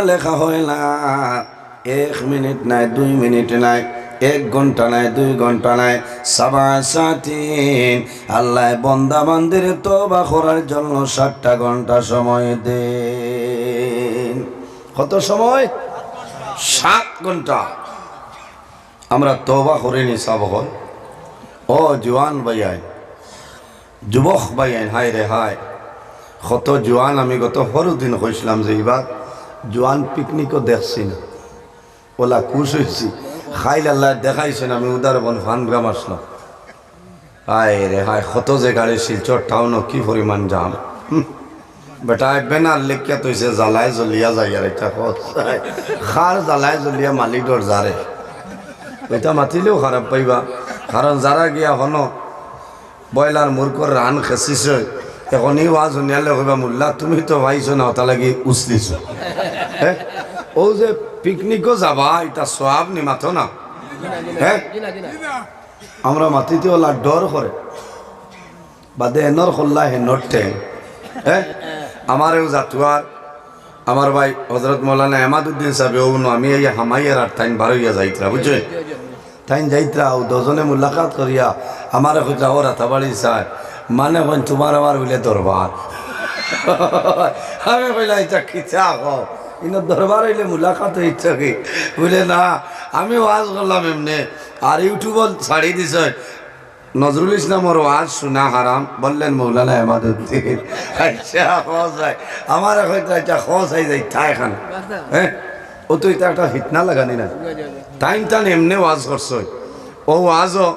লেখা হয় না। এক মিনিট নাই, দুই মিনিট নাই, এক নাই, দুই নাই আল্লাহ বন্দা তোবা করার জন্য ষাটটা ঘণ্টা সময় দেন। কত সময়? সাত ঘণ্টা। আমরা তোবা করিনি সব ও জোয়ান ভাইয়াই যুবক ভাইয়াই হায় রে হায়। কত জোয়ান, আমি গত সরু দিন কইছিলাম যে এইবার জোয়ান পিকনিকও দেখছি না। ওলা খুশ হয়েছি খাইল আল্লাহ, দেখাইছেন আমি উদার বন ফানগ্রাম আসলাম। হায় রে হায় কত যে গাড়ি, শিলচর টাউনও কি পরিমাণ হুম। বেটা বেনার লেখিয়া তৈছে জ্বালায় জ্বলিয়া যাই আর এটা খার জ্বালায় জ্বলিয়া মালিকর যারে এটা মাতিলেও খারাপ পাইবা। কারণ যারা গিয়া হন বয়লার মূর্খর রান খেঁচিছ এখনই ওয়াজ শুনিয়ালে কইবা মোল্লা তুমি তো ভাইছো না ওটা লাগি উচলিছ হ্যাঁ? ও যে পিকনিকও যাবা এটা সব নি মাথো না। হ্যাঁ? আমরা মাতিতে ওলা ডর করে। বাদে এনর খোল্লা হেনর ঠেং। হ্যাঁ? আমারেও জাতুয়ার। আমার ভাই হজরত মৌলানা এমাদুদ্দিন সাহেব ও আমি এই হামাইয়ার আর টাইম বারোইয়া যাইতরা বুঝছে তাইন যাইতরা ও দজনে মুলাকাত করিয়া আমার খুঁজা ও রাতাবাড়ি চায় মানে কইন তোমার আমার বলে দরবার। আমি কইলা এটা খিচা হোক ইনো দরবার হইলে মুলাকাত ইচ্ছা কি? বলে, না, আমি ওয়াজ করলাম এমনি। আর ইউটিউবত ছাড়ি দিছ। নজরুল ইসলামর ওয়াজ শোনা হারাম। বললেন, মৌলানা এমাদুদ্দিন আচ্ছা খোঁজ হয় আমার হয়তো একটা খোঁজ হয়ে হ্যাঁ? ও তো এটা একটা হিটনা লাগানি না। টাইম টান এমনি ওয়াজ করছ। ও ওয়াজও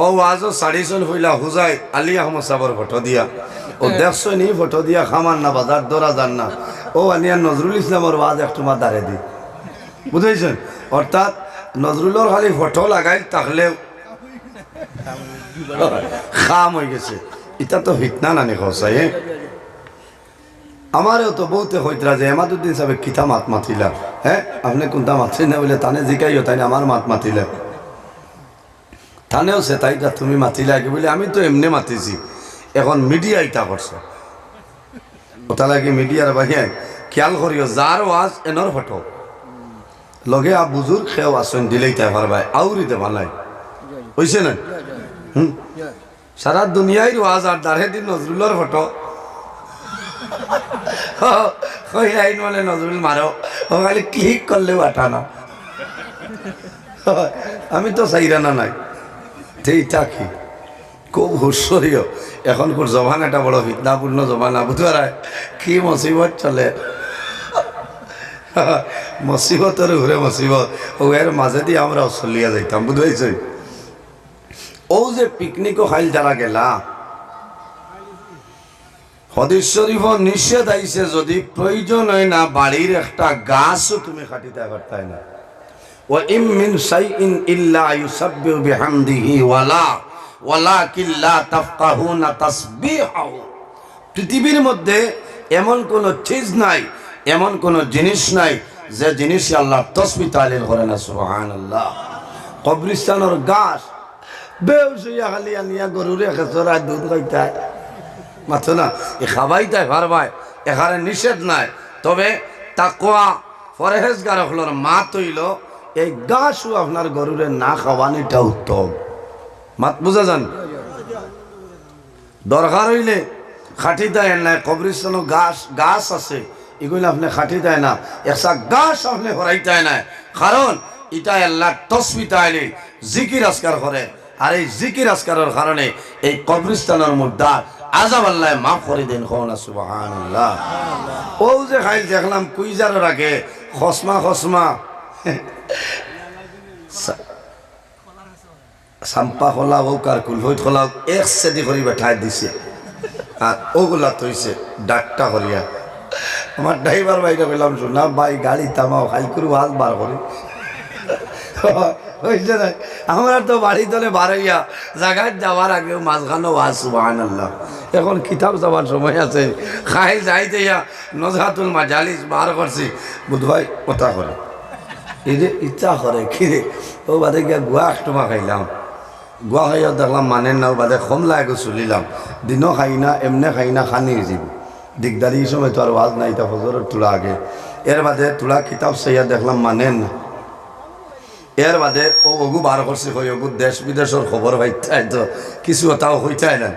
ও ওয়াজও সাড়িছন হইলা হুজাই আলী আহমদ সাবর ফটো দিয়া। ও দেখছ নি ফটো দিয়া খামান না বাজার দরা যান না। ও আনিয়া নজরুল ইসলামর ওয়াজ একটু মা দাঁড়ে দি। বুঝেছেন অর্থাৎ নজরুলের খালি ফটো লাগাই তাহলে খাম হয়ে গেছে। এটা তো হিটনা নানি খসাই হ্যাঁ আমারও তো বহুতে হইতরা যে এমাদুদ্দিন সাহেব কিতা মাত মাতিলা। হ্যাঁ আপনি কোনটা মাতছেন না বলে তানে জিকাইও তাই আমার মাত মাতিলা। থানেও সে তাইটা তুমি মাতিলা কি? বলে, আমি তো এমনি মাতিছি। এখন মিডিয়া ইটা করছ ওটা লাগে মিডিয়ার বাহিয়ে খেয়াল করিও যার ওয়াজ এনর ফটো। লগে আ বুজুর খেয়েও আসেন দিলেই তাই পারবাই আউরিতে ভালাই হইছে না হুম? সারা দুনিয়ায় ওয়াজ আর দাঁড়ে দিন নজরুলের ফটো। ওই আইন মানে নজরুল মারো ও খালি ক্লিক করলেও আটানা আমি তো চাইরানা নাই। সেইটা কি খুব হুস্বরীয় এখনকার জবান একটা বড় বিদ্যাপূর্ণ জবানা বুধবার কি মুসিবত চলে? মুসিবতের ঘুরে মুসিবত ও এর মাঝে দিয়ে আমরা চলিয়া যাইতাম বুঝাইছে ও যে পিকনিকও খাইল যারা গেলা। হদিস শরীফ নিষেধ আইছে যদি প্রয়োজন হয় না বাড়ির একটা গাছও তুমি কাটিতে পারতাই না ইম মিন শাইইন ইল্লা ইউসাব্বিহু বিহামদিহি ওয়ালা ওয়ালাকিন লা তাফকাহুনা তাসবিহাহু। পৃথিবীর মধ্যে এমন কোন চিজ নাই, এমন কোন জিনিস নাই যে জিনিস আল্লাহ তসবি তালিল করে না, সুবহানাল্লাহ। কবরিস্তানের গাছ বেউসইয়া খালি আনিয়া গরুরে খেচরা দুধ খাইতায়। মাথো না, এ খাবাই তাই পারবাই এখানে নিষেধ নাই। তবে তাকোয়া ফরেহেজগার হলোর মা তৈল এই গাছও আপনার গরুরে না খাওয়ানিটা উত্তম। মাত বুঝা যান? দরকার হইলে খাটি দেয় না কবরিস্তানো গাছ গাছ আছে। এগুলো আপনি খাটি দেয় না। একটা গাছ আপনি হরাই দেয় না। কারণ এটা আল্লাহ তসবি তাইলে জিকির আজকার করে। আর এই জিকির আজকারের কারণে এই কবরিস্তানের মুদ্রা আজাব আল্লাহ মাফ করে দেন না সুবাহান ও যে খাইল, দেখলাম কুইজারের আগে, খসমা খসমা। চাম্পা খোলা হোক আর কুলভৈত খোলা হোক এক দিছে। আর ওগুলা করিয়া আমার ড্রাইভার কইলাম, শোনা ভাই, গাড়ি করে হাত বার হয়েছে না আমরা তো বাড়ি জায়গায় যাওয়ার আগেও মাঝখানো ওয়াজ সুবাহান আল্লাহ এখন কিতাব যাওয়ার সময় আছে। খাই যাইতে নজহাতুল মাজালিস বার করছি বুধভাই কথা করে এই ইচ্ছা করে কি? ও বাদে গিয়া গুয়া আষ্টমা খাইলাম গুয়া খাইয়া দেখলাম মানেন না বাদে কম লাগে চলিলাম দিনও খাই না, এমনে খাই না খানি যাব দিগদারি সময় তো আর ওয়াজ নাই তা ফজরের তুলা আগে। এর বাদে তুলা কিতাব সাইয়া দেখলাম মানেন না। এর বাদে ও অগু বার করছে হই অগু দেশ বিদেশের খবর হইতাই তো, কিছু তাও হইতাই না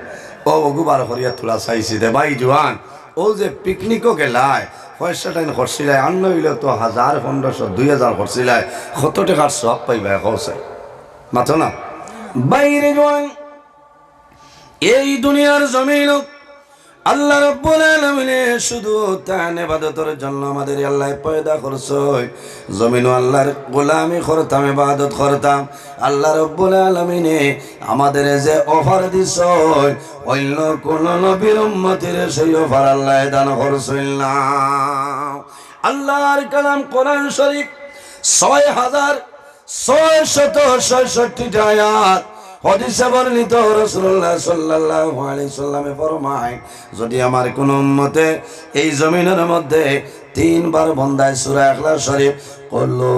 ও অগু বার করিয়া তোলা চাইছি দে ভাই জোয়ান ও যে পিকনিকও গেলায় পয়সা টাইম খরচিলাই আন্ন হইলে তো হাজার পনেরোশো দুই হাজার খরচিলাই কত টাকার সব পাইবা কৌসাই মাথো না? বাইরে এই দুনিয়ার জমিন আল্লাহ রব্বুল আলামিনে শুধু তান ইবাদতের জন্য আমাদের আল্লাহ পয়দা করছে। জমিন আল্লাহর গোলামি করতাম, ইবাদত করতাম। আল্লাহ রব্বুল আলামিনে আমাদের যে অফার দিছ, অন্য কোন নবীর উম্মতের সেই অফার আল্লাহ দান করছিল না। আল্লাহর কালাম কোরআন শরীফ ছয় হাজার ছয় শত ছয়ষট্টি আয়াত হদিসে বর্ণিত রসুল্লাহ সাল্লাল্লাহু আলাইহি সাল্লামে ফরমায়, যদি আমার কোন উম্মতে এই জমিনের মধ্যে তিনবার বন্দায় সূরা ইখলাস শরীফ, কুল্লু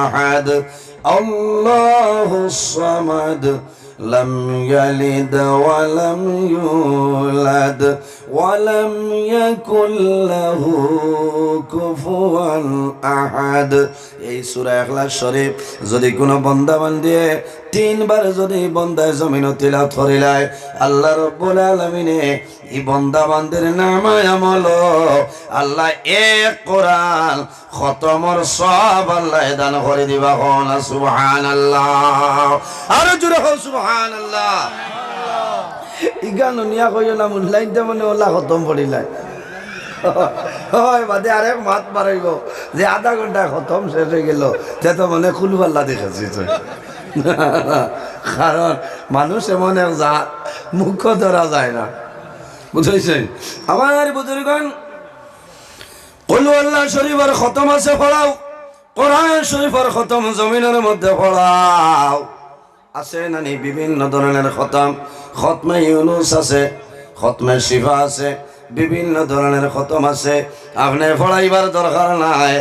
আহাদ, আল্লাহু সামাদ لم يلد ولم يولد ولم يكن له كفوا أحد এই সূরা ইখলাস শরীফ যদি কোনো বান্দা বান্দিয়ে তিনবার যদি বন্দায় জমিন তিলাত করিলায়, আল্লাহ রব্বুল আলামিনে এই বন্দা বান্দের নামায় আমল। আল্লাহ এক কোরআন খতমর সব আল্লাহ দান করে দিবা হন সুবহানাল্লাহ। আর জোরে হো সুবহানাল্লাহ। ইগান নিয়া কইও না মুল্লাইতে মানে ওলা খতম পড়িলাই হয়, বাদে আরেক মাত মারাইব, যে আধা ঘণ্টা খতম শেষ হয়ে গেল তে তো মানে খুলবাল্লা দেখেছি। তুই কারণ মানুষ এমন এক যা মুখ্য ধরা যায় না। বুঝেছেন? আমার বুজুর্গণ, কলু আল্লাহ শরীফের খতম আছে, পড়াও। কোরআন শরীফের খতম জমিনের মধ্যে পড়াও। আছে নানি বিভিন্ন ধরনের খতম। খতমে ইউনুস আছে, খতমে শিফা আছে বিভিন্ন ধরনের খতম আছে। আপনি পড়াইবার দরকার নাই।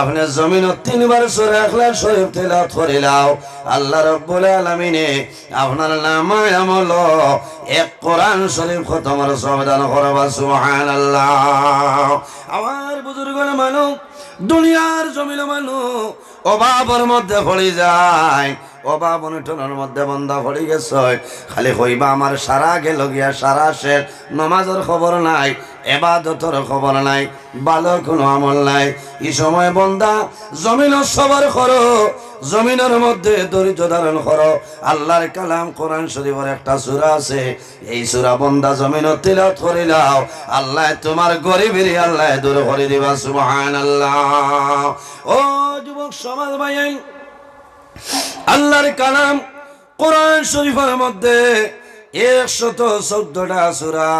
আপনি জমিন তিনবার সরে আখলার শরীফ তেলাওয়াত করিলাও আল্লাহ রব্বুল আলামিনে আপনার নামায় আমল এক কোরআন শরীফ খতমের সমাধান করবা সুহান আল্লাহ আমার বুজুর্গের মানুষ দুনিয়ার জমিন মানুষ অভাবের মধ্যে পড়ে যায়। অভাব অনটনের মধ্যে বন্ধ পড়ে গেছে। খালি কইবা আমার সারা গেল গিয়া, সারা শেষ। নমাজের খবর নাই, এবাদতর খবর নাই ভালো কোনো আমল নাই। এই সময় বন্দা, জমিন সবার করো, জমিনের মধ্যে দরিদ্র ধারণ করো। আল্লাহর কালাম কোরআন শরীফের একটা সূরা আছে। এই সূরা বন্দা জমিন তিলাওয়াত করিলাও আল্লাহ তোমার গরিবেরই আল্লাহ দূর করে দিবা, সুবহানাল্লাহ। ও যুবক সমাজ ভাই আল্লাহর কালাম কোরআন শরীফের মধ্যে একশত চোদ্দটা সুরা,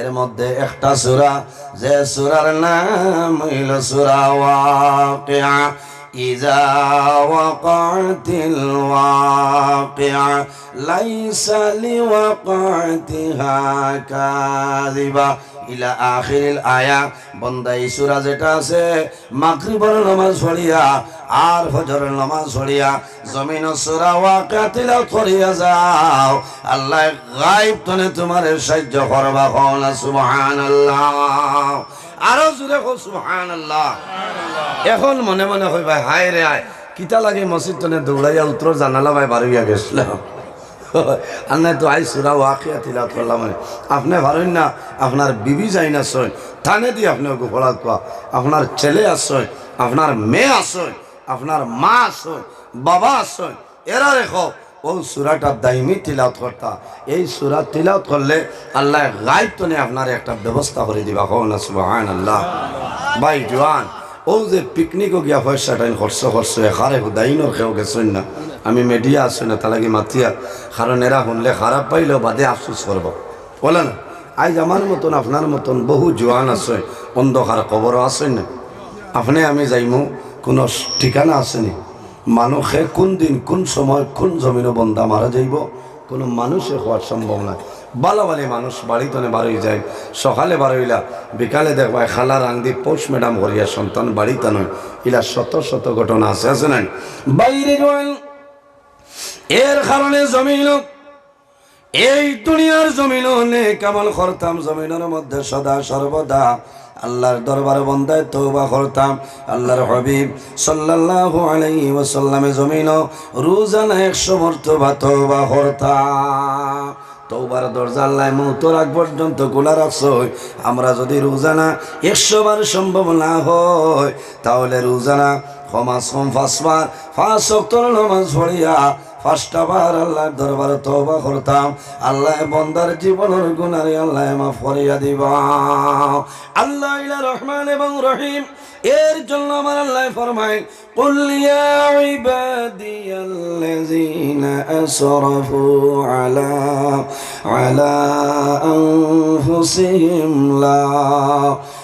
এর মধ্যে একটা সুরা, যে সুরার নাম হইল সুরা ওয়াকিয়া। ইজা ওয়াকাতিল ওয়াকিয়া, লাইসা লিওয়াকাতিহা কাযিবা। ইলা আখিরিল আয়া বন্দা এই যেটা আছে, মাগরিবের নামাজ পড়িয়া আর ফজরের নামাজ পড়িয়া, জমিন সূরা ওয়াকিয়া তিলাওয়াত যাও। আল্লাহ গায়ব তনে তোমার সাহায্য করবা কোন সুবহানাল্লাহ। আরও জোরে কো সুবহানাল্লাহ। এখন মনে মনে হইবা, হায় রে আয় কিতা লাগে মসজিদ তনে দৌড়াইয়া উত্তর জানালা ভাই বাড়িয়া গেছিলাম। আর তো আই সুরা ওয়াকিয়া তিলাত করলাম আপনি ভাবেন না, আপনার বিবি যাই না সই, থানে দিয়ে আপনি ওকে ফলাত কোয়া আপনার ছেলে আসয় আপনার মেয়ে আসয় আপনার মা আসয় বাবা আসয় এরা রেখো। ও সুরাটা দাইমি তিলাত করতা। এই সুরা তিলাত করলে আল্লাহ গাইব তো নেই, আপনার একটা ব্যবস্থা করে দিবা। হোক না সুবাহান আল্লাহ ভাই, জোয়ান, ও যে পিকনিকও গিয়া পয়সা টাইম খরচ খরচ খারে দাইনও খেয়েও গেছেন না। আমি মিডিয়া আসছি না তালাকে মাতিয়া। কারণ এরা শুনলে খারাপ পাইলেও বাদে আফসোস করব। বলে না আজ আমার মতন, আপনার মতন বহু জোয়ান আছে, অন্ধকার কবরও আছে না। আপনি আমি যাইমু, কোনো ঠিকানা আসেনি মানুষে কোন দিন, কোন সময়, কোন জমিনও বন্ধা মারা যাইব? কোনো মানুষে হওয়ার সম্ভব নয় ভালো ভালো মানুষ বাড়িতনে বারোই যায়। সকালে বারোইলা বিকালে দেখবা খালা রাংদি পৌষ ম্যাডাম হরিয়া সন্তান বাড়িতে নয় ইলা শত শত ঘটনা আছে আছে নাই? বাইরে এর কারণে জমিন এই দুনিয়ার জমিন অনেক আমল করতাম, জমিনের মধ্যে সদা সর্বদা আল্লাহর দরবার বন্দায় তৌবা করতাম। আল্লাহর হবিব সাল্লাল্লাহু আলাইহি ওয়াসাল্লামে জমিন রোজানা একশো মর্তবা তৌবা করতাম। তৌবার দরজা আল্লাহ মৌতর আগ পর্যন্ত খোলা রাখছো আমরা যদি রোজানা একশো বার সম্ভব না হয়, তাহলে রোজানা ক্ষমা সম ফাঁসবার ফাঁস অক্টর নমাজ পড়িয়া ফার্স্টবার আল্লাহ দরবারে তবা করতাম। আল্লাহ বন্দার জীবনের গুণারে আল্লাহ মা ফরিয়া দিবা। আল্লাহ রহমান এবং রহিম, এর জন্য আমার আল্লাহ ফরমায় কুল্লিয়া ইবাদিয়াল্লাযীনা আসরাফু আলা আলা আনফুসিহিম লা।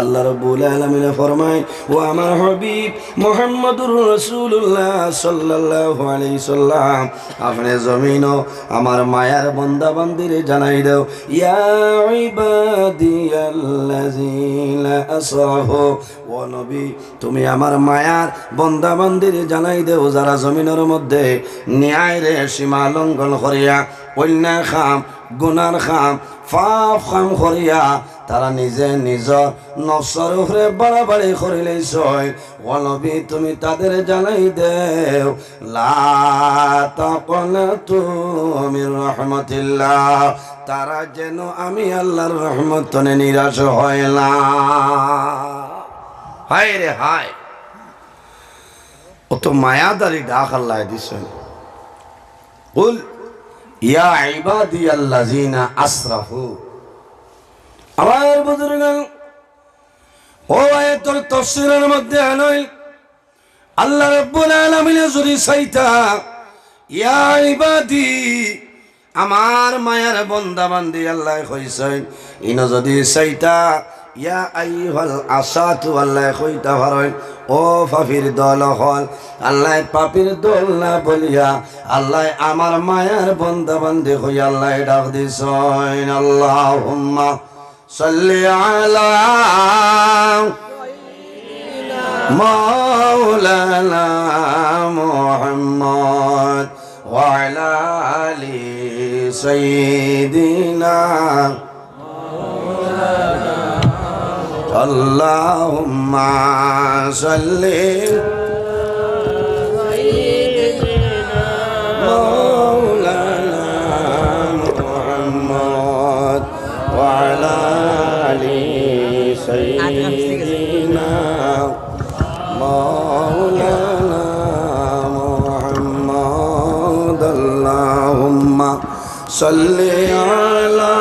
আল্লাহ রব্বুল আলমিনে ফরমায়, ও আমার হবিব মোহাম্মদুর রসুল্লাহ সাল্লাল্লাহু আলাইহি সাল্লাম, আপনি জমিন আমার মায়ার বন্দা বান্দিরে জানাই দাও ও নবী, তুমি আমার মায়ার বন্দা বান্দিরে জানাই দেও, যারা জমিনের মধ্যে ন্যায় রে সীমা লঙ্ঘন করিয়া, অন্যায় খাম, গুনার খাম, পাপ খাম করিয়া তারা নিজে নিজর নফসর উপরে বাড়াবাড়ি করিলে সয় অলবি তুমি তাদের জানাই দেও তুমি রহমতিল্লাহ, তারা যেন আমি আল্লাহর রহমত নিরাশ হয় না। রে হায়। ও তো মায়াদারি ডাক আল্লাহ দিছেন। ইয়া ইবাদি আল্লাযিনা আসরাফু আমার বুজুর্গান ও আয়াতুল তাফসীরের মধ্যে আনই, আল্লাহ রাব্বুল আলামিন যদি চাইতা, ইয়া ইবাদি, আমার মায়ার বন্দা বান্দি আল্লাহ কইছেন ইন যদি চাইতা, ইয়া আইহাল আসাতু আল্লাহ কইতা পারেন। ও পাপির দল হল, আল্লাহ পাপির দল না বলিয়া আল্লাহ আমার মায়ার বন্দা বান্দি হই আল্লাহ ডাক দিছেন। আল্লাহুম্মা صل على مولانا محمد وعلى آل سيدنا مولانا. اللهم صل صل على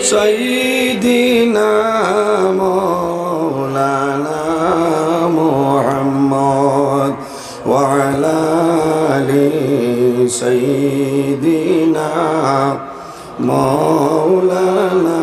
سيدنا مولانا محمد وعلى آل سيدنا মৌলানা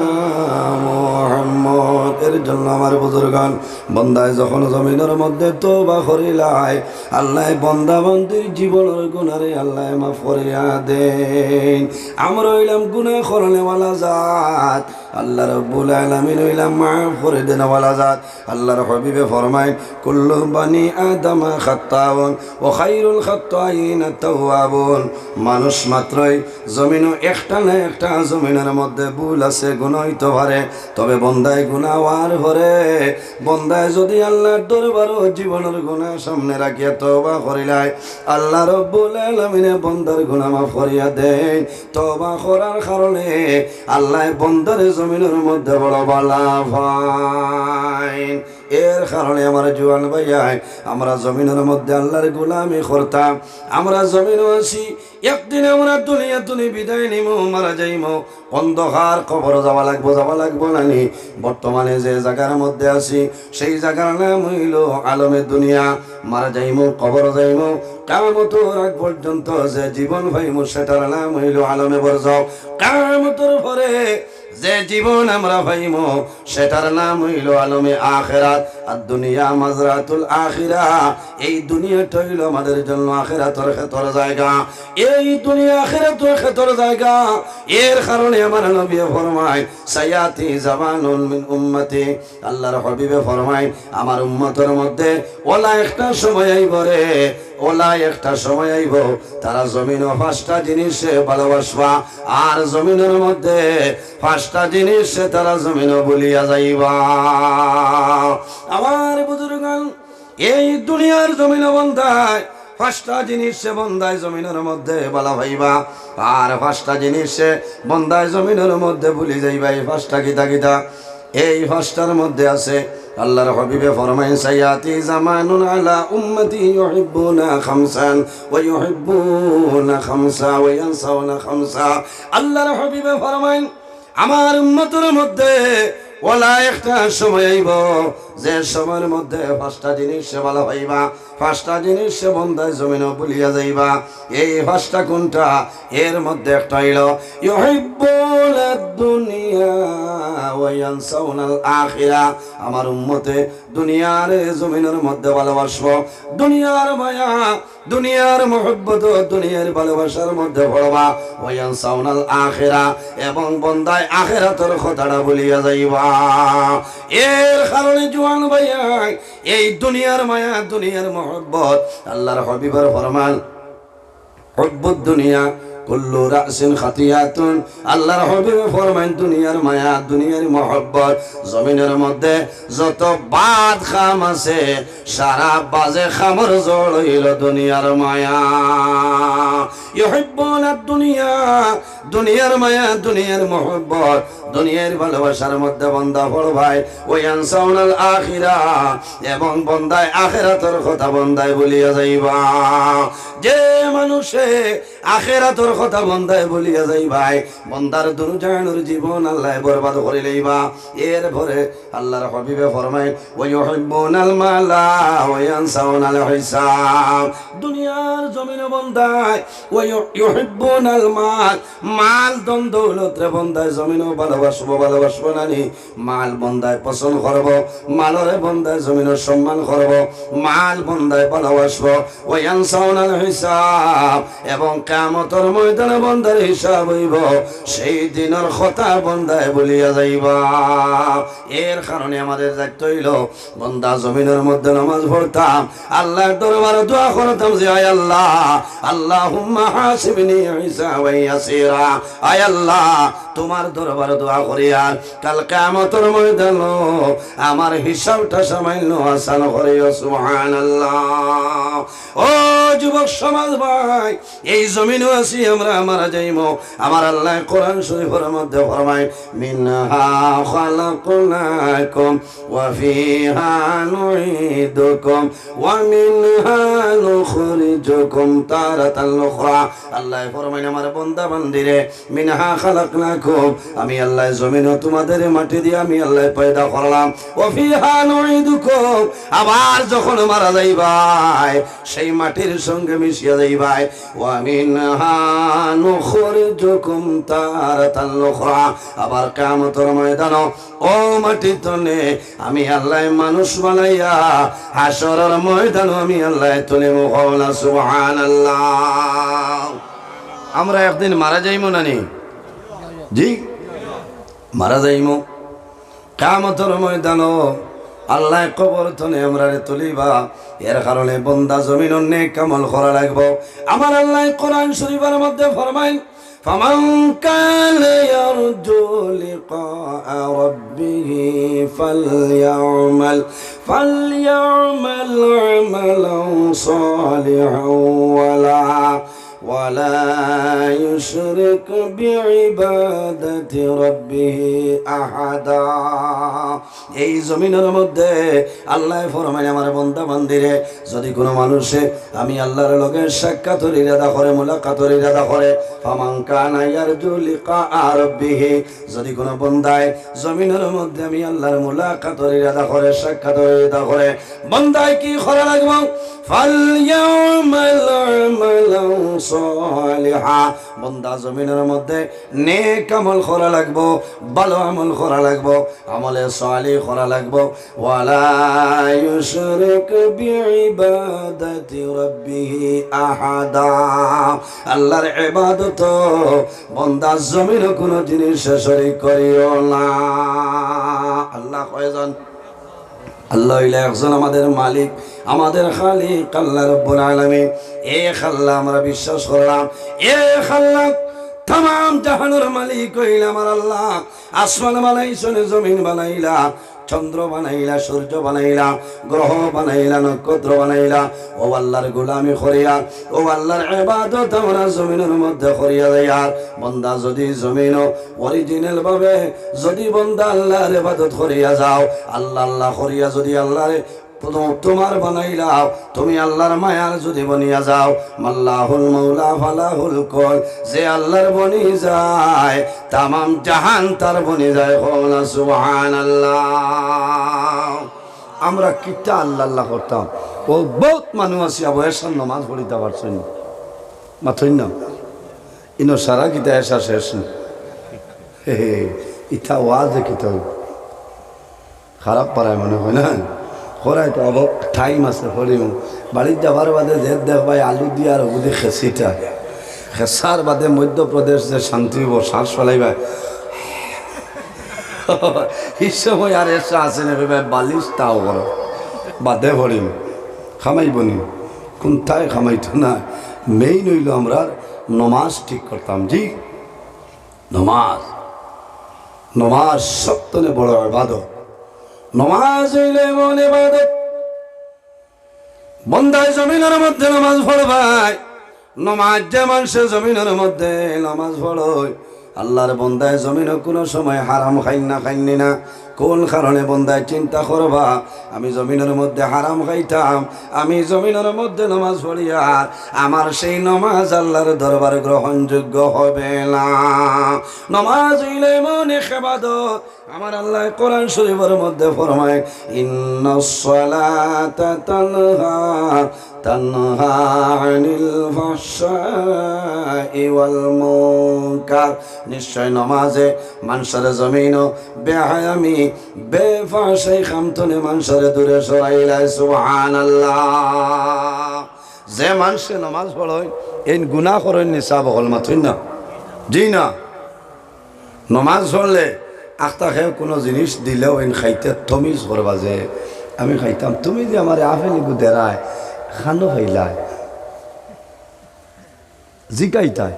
মোহাম্মদ এর জন্য আমার বুজুর্গান বন্দায় যখন জমিনের মধ্যে তো বা করিলাই, আল্লাহ বন্দাবন্দির জীবনের গুণারে আল্লাহ মা ফরিয়া দেন। আমরা হইলাম গুণা বলা জাত। আল্লাহ রব্বুল আলামিন হইলাম মাফ করে দেনওয়ালা জাত। আল্লাহর হবিবে ফরমায়, কুল্লু বানি আদামা খাত্তাউন ও খাইরুল খাত্তাইন তাওয়াবুন। মানুষ মাত্রই জমিনও একটা না একটা জমিনের মধ্যে ভুল আছে গুণ হইতে পারে। তবে বন্দায় গুণা হওয়ার পরে বন্দায় যদি আল্লাহর দরবার জীবনের গুণা সামনে রাখিয়া তবা করিলাই আল্লাহ রব্বুল আলামিনে বন্দার গুণা মাফ করিয়া দেন। তবা করার কারণে আল্লাহ বন্দার জমিনের মধ্যে বড় বালা ফাইন এর কারণে আমার জোয়ান ভাইয়াই আমরা জমিনের মধ্যে আল্লাহর গোলামি করতাম। আমরা জমিনও আছি, একদিন আমরা দুনিয়া তুলি বিদায় নিমো, মারা যাইমো। অন্ধকার কবর যাওয়া লাগবো যাওয়া লাগবো নানি। বর্তমানে যে জায়গার মধ্যে আছি, সেই জায়গার নাম হইল আলমে দুনিয়া। মারা যাইমো, কবর যাইমো। কামতর আগ পর্যন্ত যে জীবন ভাইমো সেটার নাম হইল আলমে বরজাও। কামতর পরে যে জীবন আমরা পাইম সেটার নাম হইল আলমে আখেরাত। আর দুনিয়া মাজরাতুল আখিরা, এই দুনিয়াটা হইল আমাদের জন্য আখিরাতর ক্ষেতর জায়গা। এই দুনিয়া আখিরাতর ক্ষেতর জায়গা, এর কারণে আমার নবী ফরমায় সায়াতি জামানুল মিন উম্মতি। আল্লাহর হাবিবে ফরমায়, আমার উম্মতের মধ্যে ওলা একটা সময় আইব রে, ওলা একটা সময় আইব। তারা জমিন ও পাঁচটা জিনিসে ভালোবাসবা, আর জমিনের মধ্যে পাঁচটা জিনিস তারা জমিন বলিয়া যাইবা। আমার বুজুর্গান, এই দুনিয়ার জমিন বন্ধায়, পাঁচটা জিনিস বন্ধায় জমিনের মধ্যে বলা ভাইবা। আর পাঁচটা জিনিস বন্ধায় জমিনের মধ্যে ভুলি যাইবা, এই পাঁচটা গীতা গীতা। এই পাঁচটার মধ্যে আছে, আল্লাহর হাবিবে ফরমাইন, সাইয়াতি জামানুন আলা উম্মতি ইউহিব্বুনা খামসান, ওয়া ইউহিব্বুনা খামসা, ওয়া ইয়ানসাউনা খামসা। আল্লাহর হবিবে ফরমাইন, আমার উম্মতের মধ্যে ওলা একটা সময় আইব যে সময়ের মধ্যে পাঁচটা জিনিস সে ভালো হইবা, পাঁচটা জিনিস সে বন্ধায় জমিন বলিয়া যাইবা। এই পাঁচটা কোনটা? এর মধ্যে একটা হইল আমার উম্মতে দুনিয়ার জমিনের মধ্যে ভালোবাসবো, দুনিয়ার মায়া, দুনিয়ার মহব্বত, দুনিয়ার ভালোবাসার মধ্যে পড়বা ওয়া ইয়ানসাউনাল আখিরা এবং বন্দায় আখিরাতের কথাটা বলিয়া যাইবা। এর কারণে জোয়ান ভাইয়া এই দুনিয়ার মায়া দুনিয়ার মহব্বত। আল্লাহর হবিবর ফরমান অদ্ভুত দুনিয়া। কুল্লু রাসিন খাতিয়াতুন। আল্লাহর হবিবে ফরমান দুনিয়ার মায়া, দুনিয়ার মহব্বত, জমিনের মধ্যে যত বাদ খাম আছে, সারা বাজে খামর জড় হইল দুনিয়ার মায়া। ইউহিব্বুন দুনিয়া দুনিয়ার মায়া, দুনিয়ার মহব্বত, দুনিয়ার ভালোবাসার মধ্যে বন্দা বড় ভাই। ওই আনসাউনাল আখিরা এবং বন্দায় আখেরাতর কথা বন্দায় বলিয়া যাইবা। যে মানুষে আখেরাতর কথা বন্দায় বলিয়া যাইবাই। বন্দার দুরুজানুর জীবন আল্লাহ বরবাদ করে লইবা। এর পরে আল্লাহর হবিবে ফরমাই ওই ইউহিব্বুনাল মালা ওয়া ইয়ানসাউনাল হিসাব দুনিয়ার জমিনে বন্দায় ওই ইউহিব্বুনাল মাল মাল দন দৌলত রে বন্দায় জমিনও ভালোবাসবো ভালোবাসবো নানি মাল বন্দায় পছন্দ করব, মালরে বন্দায় জমিনের সম্মান করব, মাল বন্দায় ভালোবাসবো। ওই আনসাউনাল হিসাব এবং কামতর ময়দানে বন্দার হিসাব হইব, সেই দিনের কথা বন্দায় বলিয়া যাইবা। এর কারণে আমাদের দায়িত্ব হইল, বন্দা জমিনের মধ্যে নামাজ পড়তাম, আল্লাহর দরবারে দোয়া করতাম যে, আয় আল্লাহ, আল্লাহুম্মা হাসিবনি হিসাবান আয় আল্লাহ, তোমার দোয়া করি আর কাল কিয়ামতের ময়দান আমার হিসাবটা সামান্য আসান করে ও যুবক সমাজ ভাই, এই জমিনও আছি আমরা মারা যাইব আমার আল্লাহ কোরআন শরীফের মধ্যে ফরমায়, মিনহা খালাকনাকুম ওয়া ফিহা নুঈদুকুম ওয়া মিনহা নুখরিজুকুম তারাতাল উখরা। আল্লাহ ফরমায়, আমার বান্দা বান্দিরে মিনহা খালাকনাকুম, আমি আল্লাহ জমিনও তোমাদের মাটি দিয়ে আমি আল্লাহ পয়দা করলাম। ওয়া ফিহা নুঈদুকুম, আবার যখন মারা যাইবাই, সেই মাটির সঙ্গে মিশিয়া যাইবাই। ওয়া মিনহা নুখরিজুকুম তারাতাল উখরা। আবার কিয়ামতের ময়দান ও মাটি তনে আমি আল্লাহ মানুষ বানাইয়া হাসরের ময়দান আমি আল্লাহ তুলে মুখলা সুবহানাল্লাহ। আমরা একদিন মারা যাইমু নানি? জি, মারা যাইমু। কামতর ময়দান আল্লাহ কবর তনে আমরা রে তুলিবা এর কারণে বন্দা জমিন অনেক কামল করা লাগবো আমার আল্লাহ কোরআন শরীফের মধ্যে ফরমাইন فمن كان يرجو لقاء ربه فليعمل فليعمل عملا صالحا ولا ولا يشرك بعبادة ربه أحدا এই জমিনের মধ্যে আল্লাহ ফরমায় আমার বন্ধা মন্দিরে যদি কোনো মানুষে আমি আল্লাহর লগে সাক্ষাতের ইরাদা করে মুলাকাতের ইরাদা করে ফামান কানা ইয়ারজু লিকা রাব্বিহি যদি কোনো বন্দায় জমিনের মধ্যে আমি আল্লাহর মুলাকাতের ইরাদা করে সাক্ষাতের ইরাদা করে বন্দায় কি করা লাগবে ফালইয়ামাল আমালান সালিহা। বন্দা জমিনের মধ্যে নেক আমল করা লাগবো, ভালো আমল করা লাগবো, আমলে সালি করা লাগবো। ওয়ালা ইউশরিক বিইবাদাতি রাব্বিহি আহাদা। আল্লাহর ইবাদত, বন্দা জমিন কোন জিনিস শরীক করিও না। আল্লাহ কয়জন আল্লাহ একজন আমাদের মালিক, আমাদের খালিক, আল্লাহ রব্বুল আলমী এ খাল্লা আমরা বিশ্বাস করলাম, এ খাল্লা তাম জাহানুর মালিক কইলাম আমার আল্লাহ। আসমান বানাইছনে, জমিন বানাইলা। চন্দ্র বানাইলা, সূর্য বানাইলা, গ্রহ বানাইলা, নক্ষত্র বানাইলা। ও আল্লাহর গোলামি করিয়া, ও আল্লাহর এবাদত আমরা জমিনের মধ্যে করিয়া দেয়ার বন্দা যদি জমিন অরিজিনাল ভাবে, যদি বন্দা আল্লাহর এবাদত করিয়া যাও, আল্লাহ আল্লাহ করিয়া যদি আল্লাহর তোমার বানাইলাও তুমি আল্লাহর মায়ার যদি বনিয়া যাও, মাল্লাহুল মৌলা ফালাহুল কল। যে আল্লাহর বনি যায়, তামাম জাহান তার বনি যায়। হলা সুবহান আল্লাহ আমরা কিটা আল্লাহ আল্লাহ করতাম। ও বহুত মানুষ আসিয়া বয়সের নমাজ পড়িতে পারছেন। মাথই না? ইনো সারা কিতা এসা শেষ ইথা ওয়াজ কিতা খারাপ পারায় মনে হয় না? খরাই তো অভাব টাইম আছে হরিম বাড়ির যাবার বাদে যে দেখ ভাই আলু দিয়ে আর ওগুলি খেসিটা। খেসার বাদে মধ্যপ্রদেশ যে শান্তি হইব শ্বাস ফেলাইবা এই সময় আর এসে আসে না ভাই, বালিশ তাও করো বাদে হরিম খামাইব নি কোনটায় খামাইতো না। মেইন হইল আমরা নমাজ ঠিক করতাম, জি? নমাজ। নমাজ সপ্তনে বড় ইবাদত নমাজ হইলে মনে বাদত বন্দায় জমিনের মধ্যে নমাজ পড়বাই নমাজ যে মানুষের জমিনের মধ্যে নমাজ পড়য়। আল্লাহর বন্দায় জমিনে কোনো সময় হারাম খাই না খাইনি না কোন কারণে বন্দায় চিন্তা করবা? আমি জমিনের মধ্যে হারাম খাইতাম, আমি জমিনের মধ্যে নামাজ পড়িয়া আমার সেই নমাজ আল্লাহর দরবার গ্রহণযোগ্য হবে না। নমাজ মনে খেবাদত। আমার আল্লাহ কোরআন শরীফের মধ্যে ফরমায় ইন্নাস-সালাতা তানহা তানহা আনিল ফাহশাই ওয়াল নিশ্চয় নমাজে মানুষের জমিন বেহায়ামি বেফাশাই খামতনে মানুষের দূরে সরাইলাই সুবহানাল্লাহ। যে মানুষে নমাজ পড়য় এই গুনাহ করেন নিসা বহল মাথুন না? জি না। নমাজ পড়লে আখতা খেয়ে কোনো জিনিস দিলেও এন খাইতে তমিজ করবা যে, আমি খাইতাম। তুমি যে আমার আফেলি গুদেরায় খানো খাইলাই জিকাইতাই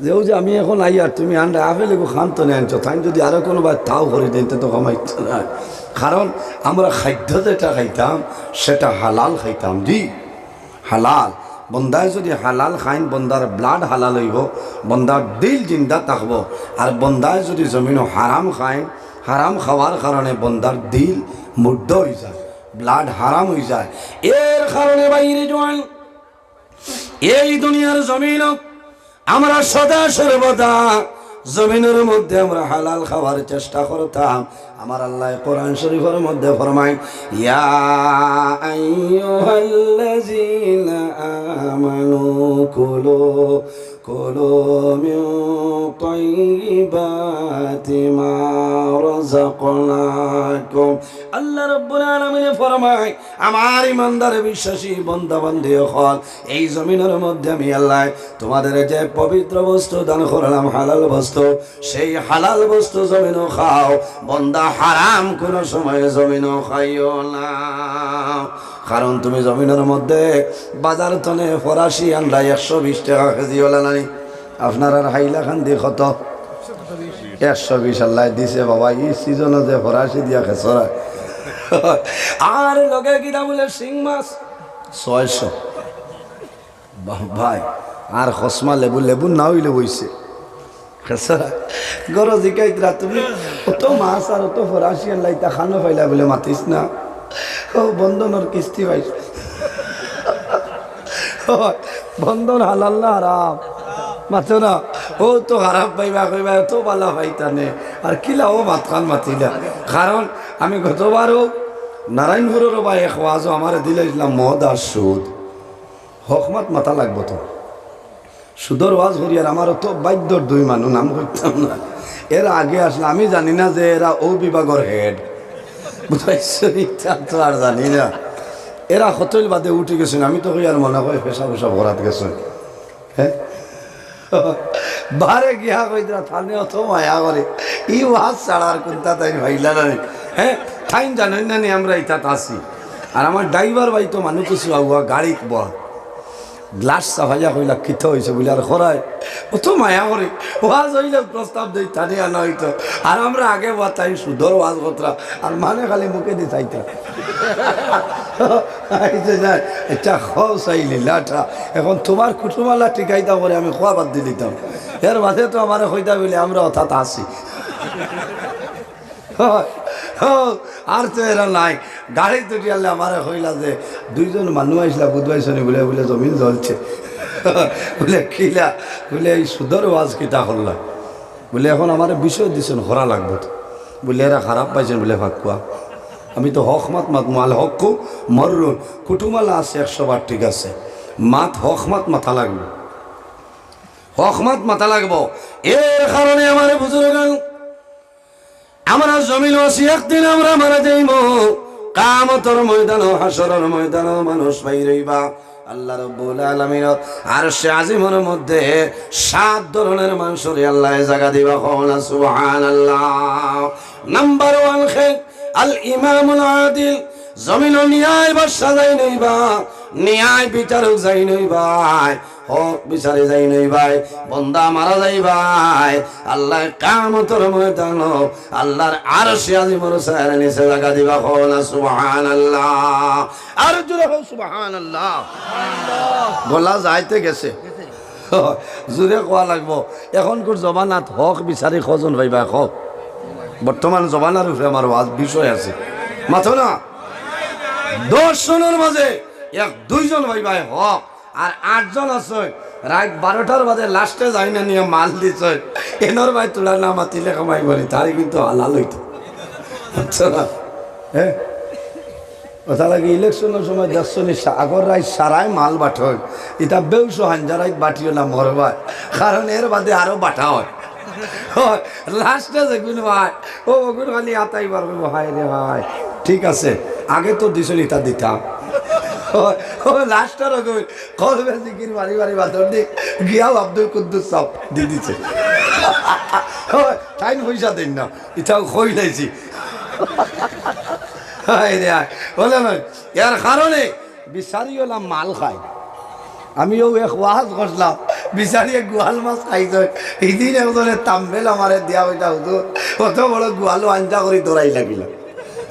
যে ও যে আমি এখন আই আর তুমি আন্ডা আফেলি খান তো নেন তাই যদি আরও কোনো বার তাও করে দিন, তো কামাইতো না। কারণ আমরা খাদ্য যেটা খাইতাম, সেটা হালাল খাইতাম জি। হালাল। বন্দায় যদি হালাল খাইন, বন্দার ব্লাড হালাল হইব, বন্দার দিল জিন্দা থাকব। আর বন্দায় যদি জমিন হারাম খাইন, হারাম খাওয়ার কারণে বন্দার দিল মুগ্ধ হয়ে যায়। ব্লাড হারাম হয়ে যায়। এর কারণে বাইরে জোয়ান, এই দুনিয়ার জমিন, আমরা সদা সর্বদা জমিনের মধ্যে আমরা হালাল খাওয়ার চেষ্টা করতাম। আমার আল্লাহ কোরআন শরীফের মধ্যে ফরমাই ইয়া আমানু কুলু কুলু মিন তাইয়্যিবাতি মা রাযাকনাকুম আল্লাহ রাব্বুল আলামিন ফরমায়, আমার ইমানদার, বিশ্বাসী বান্দা বান্দি হল, এই জমিনের মধ্যে আমি আল্লাহ তোমাদের যে পবিত্র বস্তু দান করলাম, হালাল বস্তু, সেই হালাল বস্তু জমিনও খাও। বন্দা হারাম কোন সময় জমিনও খাইও না। কারণ তুমি জমিনের মধ্যে বাজার তনে ফরাসি আনলা একশো বিশ টাকা কেজি ওলা নানি আপনার আর হাইলা খান দিয়ে কত? একশো বিশ আল্লাহ দিছে বাবা, এই সিজনে যে ফরাসি দিয়া খেসরা। আর লগে কিনা বলে শিং মাছ। ছয়শো। ভাই, আর খসমা লেবু লেবু না হইলে বইছে। তুমি অত মাছ আর অত ফরাসি আল্লাহ তা খানো পাইলা বলে মাতিস না। ও বন্ধনের কিস্তি পাইছ বন্ধন হালাল না মাতো না। ও তো খারাপ পাইবা কইবা তো বালা পাইতানে আর কিলা ও ভাত খান মাতিলা কারণ আমি গতবারও নারায়ণপুরের বা এক ওয়াজও আমার দিলে ইসলাম মদ আর সুদ। হকমাত মাথা লাগবো তো। সুদর ওয়াজ করি আর আমারও তো বাধ্যর দুই মানুষ নাম করতাম না। এরা আগে আসলে আমি জানি না যে এরা ও বিভাগের হেড আর জানি না। এরা হোটেল বাদে উঠে গেছেন, আমি তো আর মনে হয় পেশা পেশা ভরাত গেছেন। হ্যাঁ বারে গিয়া কইরা থানে অত মায়া করে ই ওয়াজ ছাড়ার কোনটা তাই ভাইলা না হ্যাঁ ঠাইন জানেন না আমরা এটা আসি আর আমার ড্রাইভার ভাই তো মানুষ কিছু আগুয়া গাড়িত বহ গ্লাস চাফাইয়া কইলা কিথ হয়েছে বলে আর খরায় অত মায়া করে ওয়াজ হইলে প্রস্তাব দেই তানে আনা হইতো। আর আমরা আগে বাতাই সুদর ওয়াজ কতরা আর মানে খালি মুখে দি চাইতা। আইছে এটা খাও চাইলি এখন তোমার কুটুমালা টিকাইতা করে আমি খোয়া বাদ দিয়ে দিতাম। এর বাদে তো আমার হইতা বলে আমরা অর্থাৎ আসি হয়, আর তো এরা নাই। গাড়ি তুটি আনলে আমার হইলা যে দুইজন মানুষ আইসলা বুধবাইছনি বলে বলে জমিন জ্বলছে। বলে কিলা বলে এই সুদর ওয়াজ কিতা করলা বলে এখন আমার বিষয় দিছেন হরা লাগবো। তো বলে এরা খারাপ পাইছেন, বলে ভাকুয়া আমি তো হক মাত মাত মাল, হক মরুন কুটুমালা আছে, একশো বার ঠিক আছে। মাত হক মাত মাথা লাগবে। হক মাত মাথা লাগবো। এর কারণে আমার বুজুর্গ আমরা জমিন আছি একদিন আমরা মারা যাইব। কামতর ময়দান হাসরের ময়দান মানুষ বাইরইবা আল্লাহ রব্বুল আলামিন আর সে আজিমের মধ্যে সাত ধরনের মানুষরে আল্লাহ জায়গা দিবা কওনা সুবহানাল্লাহ। নাম্বার ওয়ান খে আল ইমামুল আদিল। জমিন ন্যায় বাসা যাই নইবা ন্যায় বিচারক যাই নইবা হক বিচারে যাই নই ভাই, বন্দা মারা যাই ভাই আল্লাহ কামতর ময়দান আল্লাহর আর সে আজি মর সাহের নিচে লাগা দিবা হল সুবহান আল্লাহ আর জোরে হল সুবহান আল্লাহ বলা যাইতে গেছে। জোরে কোয়া লাগবো, এখনকার জমানাত হক বিচারি খজন ভাইবা হক বর্তমান জমানার উপরে আমার বিষয় আছে। মাথো না? দশ জনের মাঝে এক, দুইজন ভাই ভাই হক, আর আটজন আছে। রাত বারোটার বাজে লাস্টে যাই না নিয়ে মাল দিছে। এনর ভাই তোলা না মাতিলে কামাই বলি তারই কিন্তু হালাল হইতো। কথা লাগে, ইলেকশনের সময় দেখছ নি আগর রাত সারাই মাল বাট হয়। এটা বেউস হাঞ্জা বাটিও না মরবায় কারণ এর বাদে আরও বাটা হয়। লাস্টে দেখুন ভাই ও, ওগুন খালি আতাই পারবে ভাই রে ভাই। ঠিক আছে, আগে তো দিছ নি তা দিতাম লাস্টার ওগুন করবে জিকির বাড়ি বাড়ি বাতর দি, গিয়াও আব্দুল কুদ্দুস সব দি দিছে। টাইম পয়সা দিন না ইটাও খই লাইছি। এর কারণে বিচারি হলাম মাল খায় আমিও এক ওয়াজ করলাম বিচারিয়ে গোয়াল মাছ খাইছে। এদিন একজনে তাম্বেল আমারে দিয়া ওইটা হতো অত বড় গোয়ালো আঞ্জা করে দৌড়াই লাগিল।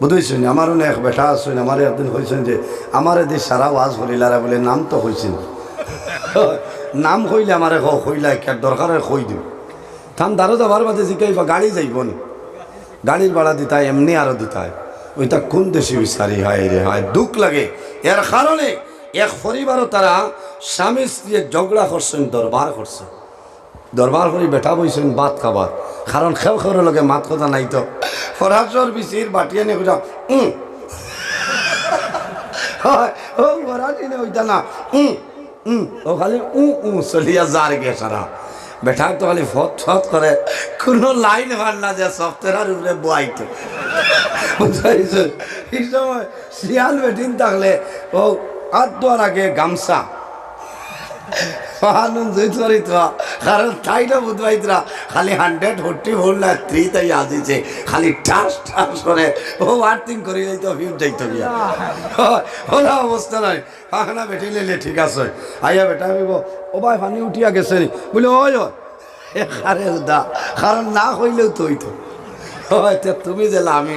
বুঝেছেন? আমার এক বেটা আছেন, আমার একদিন হয়েছেন যে, আমার এদি সারা ওয়াজ হরিলারা বলে নাম তো হয়েছেন নাম কইলে আমার কইলা এক দরকার কই দিও থান দারো যাবার বাদে জিকাইবা গাড়ি যাইব নি গাড়ির ভাড়া দিতায়, এমনি আরও দিতায়। ওইটা কোন দেশে বিচারি? হয় রে, হয়, দুঃখ লাগে। এর কারণে এক পরিবারও তারা স্বামী স্ত্রী ঝগড়া করছেন, দরবার করছে দরবার করে বেটা বইছেন ভাত খাবার। কারণ খেউ খেউর লগে মাত কথা নাই তো। ফরাসর বিচির বাটিয়ে নিয়ে বুঝা উম। হয়, ও ফরাসি নে ওইটা না। উম উম, ও খালি উ উ চলিয়া যার গে সারা বেটা তো খালি ফত ফত করে কোনো লাইন হয় না যে সফটওয়্যার উপরে বয়াইতো বুঝাইছে এই সময় শিয়াল বেটিন থাকলে ও দোয়ার আগে গামছা। আনন্দ বুধবাইতরা খালি হান্ড্রেড ফোরটি ফোর না থ্রি তাই আসিছে খালি ঠাস ঠাস করে। ও আর্থিং করে যাইতো ভিউ যাইতো গিয়া। ওরা অবস্থা নাই। হাঁকনা বেটি লেলে ঠিক আছে। আইয়া বেটা ভাবিব ভাই, পানি উঠিয়া গেছে নি? বলে ওই আরে দা কারণ না হইলেও তো তুমি জেলা আমি